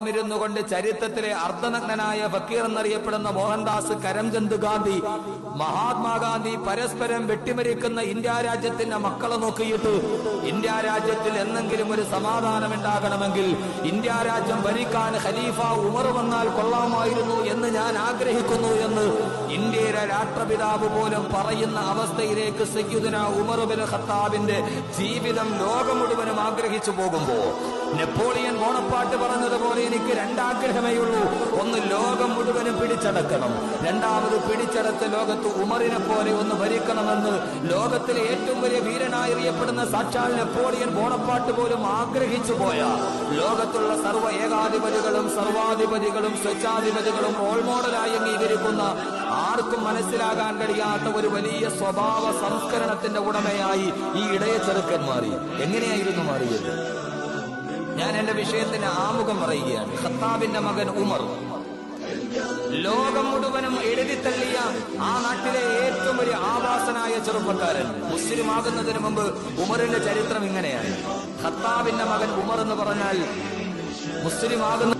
ഇരുന്നു കൊണ്ട് ചരിത്രത്തിലെ അർദ്ധനഗ്നനായ ഫക്കീർ എന്നറിയപ്പെടുന്ന മോഹൻദാസ് കരംചന്ദ് ഗാന്ധി മഹാത്മാഗാന്ധി പരസ്പരം വെട്ടിമരിക്കുന്ന ഇന്ത്യ രാജ്യത്തിന്റെ മക്കളെ നോക്കിയിട്ട് ഇന്ത്യ രാജ്യത്തിൽ എന്തെങ്കിലും ഒരു സമാധാനം ഉണ്ടാകണമെങ്കിൽ ഇന്ത്യ രാജ്യം ഭരിക്കാൻ ഖലീഫ ഉമർ വന്നാൽ കൊള്ളാമായിരുന്നു എന്ന് ഞാൻ ആഗ്രഹിക്കുന്നു എന്ന് ഇന്ത്യയുടെ രാഷ്ട്രപിതാവ് പോലും പറയുന്ന അവസ്ഥയിലേക്ക് സയ്യുദന ഉമർബിൻ ഖത്താബിന്റെ ജീവിതം ലോകം മുഴുവനും ആഗ്രഹിച്ചു പോകുമ്പോ നെപ്പോളിയൻ ബോണപ്പാട്ട് പറഞ്ഞതുപോലെ എനിക്ക് രണ്ടാഗ്രഹമേ ഉള്ളൂ. ലോകം മുഴുവനും പിടിച്ചടക്കണം. രണ്ടാമത് പിടിച്ചടത്ത് ലോകത്ത് ഉമറിനെ പോലെ ഒന്ന് ഭരിക്കണമെന്ന് ലോകത്തിലെ ഏറ്റവും വലിയ വീരനായി അറിയപ്പെടുന്ന സാക്ഷാൽ നെപ്പോളിയൻ ബോണപ്പാട്ട് പോലും ആഗ്രഹിച്ചു പോയ ലോകത്തുള്ള സർവ ഏകാധിപതികളും സർവാധിപതികളും സ്വച്ഛാധിപതികളും റോൾ മോഡലായി അംഗീകരിക്കുന്ന ആർക്കും മനസ്സിലാകാൻ കഴിയാത്ത ഒരു വലിയ സ്വഭാവ സംസ്കരണത്തിന്റെ ഉടമയായി ഈ ഇടയ ചെറുക്കൻ മാറി. എങ്ങനെയായിരുന്നു മാറിയത്? ഞാൻ എന്റെ വിഷയത്തിന് ആമുഖം പറയുകയാണ്. ഖത്താബിന്റെ മകൻ ഉമർ. ലോകം മുഴുവനും എഴുതിത്തള്ളിയ ആ നാട്ടിലെ ഏറ്റവും വലിയ ആവാസനായ ചെറുപ്പക്കാരൻ. മുസ്ലിം ആകുന്നതിന് മുമ്പ് ഉമറിന്റെ ചരിത്രം ഇങ്ങനെയാണ്. ഖത്താബിന്റെ മകൻ ഉമർ എന്ന് പറഞ്ഞാൽ മുസ്ലിം ആകുന്ന